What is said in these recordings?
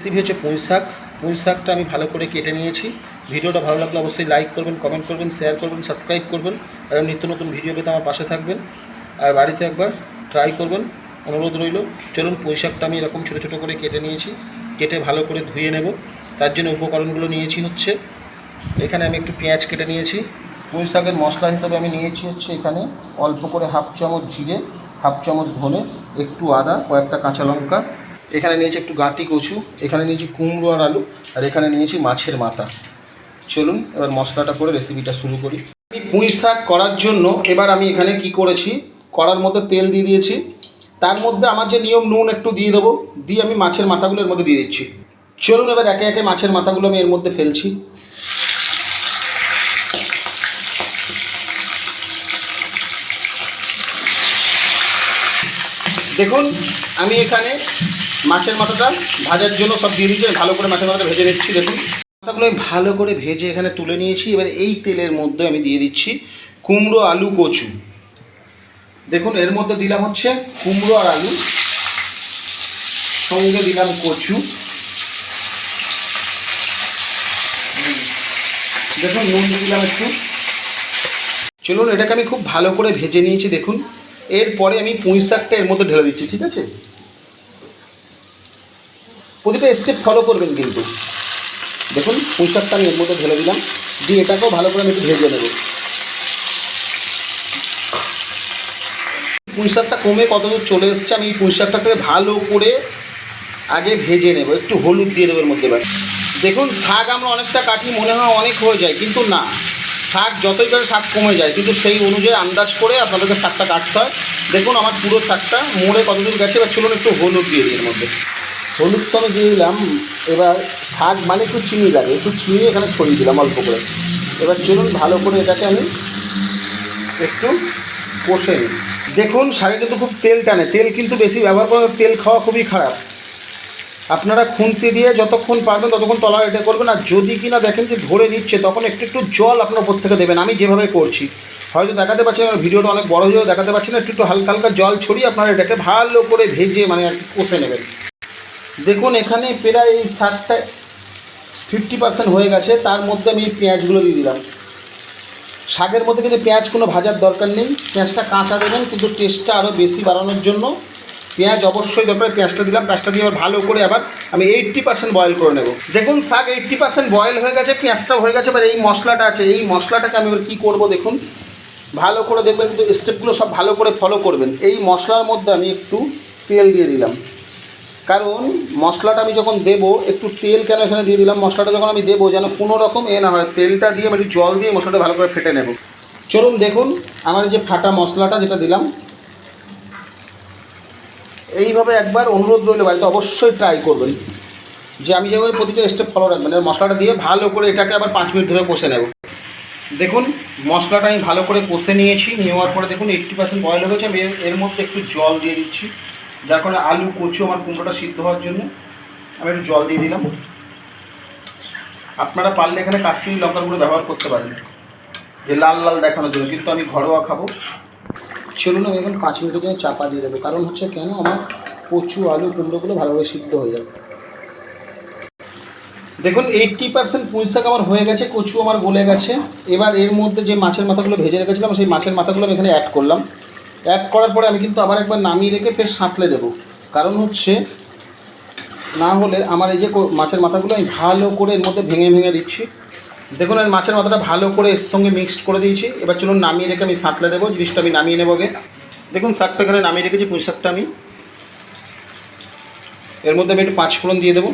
Recipe হচ্ছে পুঁই শাক। পুঁই শাকটা আমি ভালো করে কেটে নিয়েছি। ভিডিওটা ভালো লাগলে অবশ্যই লাইক করবেন কমেন্ট করবেন শেয়ার করবেন সাবস্ক্রাইব করবেন। আর নিত্য নতুন ভিডিও পেতে আমার পাশে থাকবেন। আর বাড়িতে একবার ট্রাই করবেন। অনুরোধ রইল, চলুন পুঁই শাকটা আমি এরকম ছোটো ছোটো করে কেটে নিয়েছি। কেটে ভালো করে ধুয়ে নেব। তার জন্য উপকরণগুলো নিয়েছি হচ্ছে, এখানে আমি একটু পেঁয়াজ কেটে নিয়েছি। পুঁই শাকের মশলা হিসাবে আমি নিয়েছি হচ্ছে এখানে অল্প করে হাফ চামচ জিরে, হাফ চামচ ধনে, একটু আদা, কয়েকটা কাঁচা লঙ্কা এখানে নিয়েছি একটু গাঁটি কচু, এখানে নিয়েছি কুমড়ো আর আলু, আর এখানে নিয়েছি মাছের মাথা। চলুন, এবার মশলাটা করে রেসিপিটা শুরু করি। আমি পুঁই শাক করার জন্য এবার আমি এখানে কি করেছি কড়ার মধ্যে তেল দিয়ে দিয়েছি। তার মধ্যে আমার যে নিয়ম, নুন একটু দিয়ে দেবো, দিয়ে আমি মাছের মাথাগুলো এর মধ্যে দিয়ে দিচ্ছি। চলুন এবার একে একে মাছের মাথাগুলো আমি এর মধ্যে ফেলছি। দেখুন, আমি এখানে মাছের মাথাটা ভাজার জন্য সব দিয়ে দিয়েছি ভালো করে মাছের মাথাটা ভেজে নিচ্ছি, দেখুন। মাথাগুলো আমি ভালো করে ভেজে এখানে তুলে নিয়েছি, এবার এই তেলের মধ্যে আমি দিয়ে দিচ্ছি কুমড়ো, আলু, কচু। দেখুন, এর মধ্যে দিলাম হচ্ছে কুমড়ো আর আলু, সঙ্গে দিলাম কচু। দেখুন, নুন দিলাম একটু। চলুন, এটাকে আমি খুব ভালো করে ভেজে নিয়েছি, দেখুন। এরপরে আমি পুঁই শাকটা এর মধ্যে ঢেলে দিচ্ছি, ঠিক আছে? প্রতিটা স্টেপ ফলো করবেন কিন্তু। দেখুন, পুঁই শাকটা আমি এর মধ্যে ঢেলে দিলাম। দিয়ে এটাকেও ভালো করে আমি একটু ভেজে নেব। পুঁই শাকটা কমে কতদূর চলে এসছে, আমি পুঁই শাকটাকে ভালো করে আগে ভেজে নেব। একটু হলুদ দিয়ে দেবো এর মধ্যে দেখুন, শাক আমরা অনেকটা কাটি মনে হয় অনেক হয়ে যায়, কিন্তু না। শাক, যতই করে শাক কমে যায়, কিন্তু সেই অনুযায়ী আন্দাজ করে আপনাদেরকে শাকটা কাটতে হয়। দেখুন আমার পুরো শাকটা মোড়ে কতদূর গেছে, এবার চলুন একটু হলুদ দিয়ে দিই এর মধ্যে। হলুদ তো আমি দিয়ে দিলাম, এবার শাক মানে একটু চিনি লাগে, একটু চিনি এখানে ছড়িয়ে দিলাম অল্প করে। এবার চলুন ভালো করে এটাকে আমি একটু কষে নিই। দেখুন, শাকে কিন্তু খুব তেল টানে, তেল কিন্তু বেশি ব্যবহার করে তেল খাওয়া খুবই খারাপ। আপনারা খুন্তি দিয়ে যতক্ষণ পারবেন ততক্ষণ তলা এটা করবেন। আর যদি কিনা দেখেন যে ধরে নিচ্ছে, তখন একটু একটু জল আপনার উপর থেকে দেবেন। আমি যেভাবে করছি, হয়তো দেখাতে পাচ্ছি না ভিডিওটা অনেক বড় হয়েও দেখাতে পাচ্ছি না। একটু একটু হালকা হালকা জল ছড়িয়ে আপনারা এটাকে ভালো করে ভেজে মানে আর কি কষে নেবেন। দেখুন, এখানে প্রায় এই শাকটা ফিফটি পার্সেন্ট হয়ে গেছে। তার মধ্যে আমি পেঁয়াজগুলো দিয়ে দিলাম। শাকের মধ্যে কিন্তু পেঁয়াজ কোনো ভাজার দরকার নেই। পেঁয়াজটা কাঁচা দেবেন, কিন্তু টেস্টটা আরও বেশি বাড়ানোর জন্য। পেঁয়াজ অবশ্যই দরকার, পেঁয়াজটা দিলাম, পেঁয়াজটা দিয়ে আবার ভালো করে আবার আমি এইট্টি পার্সেন্ট বয়েল করে নেব। দেখুন শাক এইট্টি পার্সেন্ট বয়েল হয়ে গেছে, পেঁয়াজটাও হয়ে গেছে, এবার এই মশলাটা আছে, এই মশলাটাকে আমি এবার কী করব দেখুন? ভালো করে দেখবেন, কিন্তু স্টেপগুলো সব ভালো করে ফলো করবেন। এই মশলার মধ্যে আমি একটু তেল দিয়ে দিলাম। কারণ মশলাটা আমি যখন দেবো, একটু তেল কেন এখানে দিয়ে দিলাম? মশলাটা যখন আমি দেবো, যেন কোনো রকম এ না হয়, তেলটা দিয়ে আমি একটু জল দিয়ে মশলাটা ভালো করে ফেটে নেব। চলুন দেখুন, আমার যে ফাটা মশলাটা যেটা দিলাম এইভাবে একবার অনুরোধ রইলে বাড়িতে, অবশ্যই ট্রাই করবেন। যে আমি যেভাবে প্রতিটা স্টেপ ফলো রাখবেন মশলাটা দিয়ে ভালো করে এটাকে আবার পাঁচ মিনিট ধরে কষে নেব। দেখুন, মশলাটা আমি ভালো করে কষে নিয়েছি, নেওয়ার পরে দেখুন এইট্টি পার্সেন্ট বয়েল হয়েছে আমি এর- এর মধ্যে একটু জল দিয়ে দিচ্ছি, যার কারণে আলু, কচু আমার কুমড়োটা সিদ্ধ হওয়ার জন্য। আমি একটু জল দিয়ে দিলাম। আপনারা পারলে এখানে কাশ্মীরি লঙ্কার গুঁড়ো ব্যবহার করতে পারেন। যে লাল লাল দেখানোর জন্য, কিন্তু আমি ঘরোয়া খাব। চলুন আমি এখন পাঁচ মিনিটের জন্য চাপা দিয়ে দেবো। কারণ হচ্ছে কেন? আমার কচু আলু কুমড়োগুলো ভালোভাবে সিদ্ধ হয়ে যাবে। দেখুন এইট্টি পার্সেন্ট পুঁই শাক আমার হয়ে গেছে, কচু আমার গলে গেছে। এবার এর মধ্যে যে মাছের মাথাগুলো ভেজে রেখেছিলাম, সেই মাছের মাথাগুলো আমি এখানে অ্যাড করলাম। অ্যাড করার পরে আমি কিন্তু আবার একবার নামিয়ে রেখে ফের সাঁতলে দেবো। কারণ হচ্ছে, না হলে আমার এই যে মাছের মাথাগুলো আমি ভালো করে এর মধ্যে ভেঙে ভেঙে দিচ্ছি। দেখুন এর মাছের মাথাটা ভালো করে এর সঙ্গে মিক্সড করে দিয়েছি। এবার চলুন নামিয়ে রেখে আমি সাঁতলে দেবো, জিনিসটা আমি নামিয়ে নেব আগে। দেখুন, শাকটা এখানে নামিয়ে রেখেছি, পুঁই শাকটা আমি। এর মধ্যে আমি একটু পাঁচ ফোড়ন দিয়ে দেবো।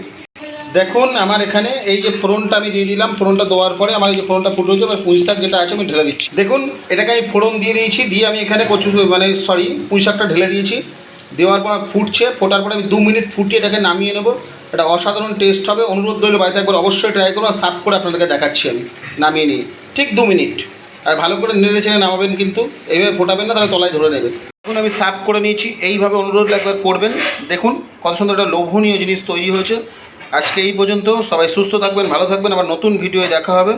দেখুন, আমার এখানে এই যে ফোড়নটা আমি দিয়ে দিলাম, ফোড়নটা দেওয়ার পরে আমার এই যে ফোড়নটা ফুটে হচ্ছে এবার পুঁই শাক যেটা আছে আমি ঢেলে দিচ্ছি। দেখুন, এটাকে আমি ফোড়ন দিয়ে দিয়েছি, দিয়ে আমি এখানে কচু মানে সরি পুঁই শাকটা ঢেলে দিয়েছি। দেওয়ার পর ফুটছে, ফোটার পরে আমি দু মিনিট ফুটিয়ে এটাকে নামিয়ে নেব। এটা অসাধারণ টেস্ট হবে। অনুরোধ রইল বাড়িতে একবার অবশ্যই ট্রাই করুন আর সার্ভ করে আপনাদেরকে দেখাচ্ছি আমি, নামিয়ে নিয়ে। ঠিক দু মিনিট আর ভালো করে নেড়ে চেড়ে নামাবেন কিন্তু, এইভাবে ফোটাবেন না, তাহলে তলায় ধরে নেবে এখন আমি সার্ভ করে নিয়েছি, এইভাবে অনুরোধ একবার করবেন। দেখুন, কত সুন্দর একটা লোভনীয় জিনিস তৈরি হয়েছে। আজকে এই পর্যন্ত সবাই সুস্থ থাকবেন, ভালো থাকবেন। আবার নতুন ভিডিওয়ে দেখা হবে।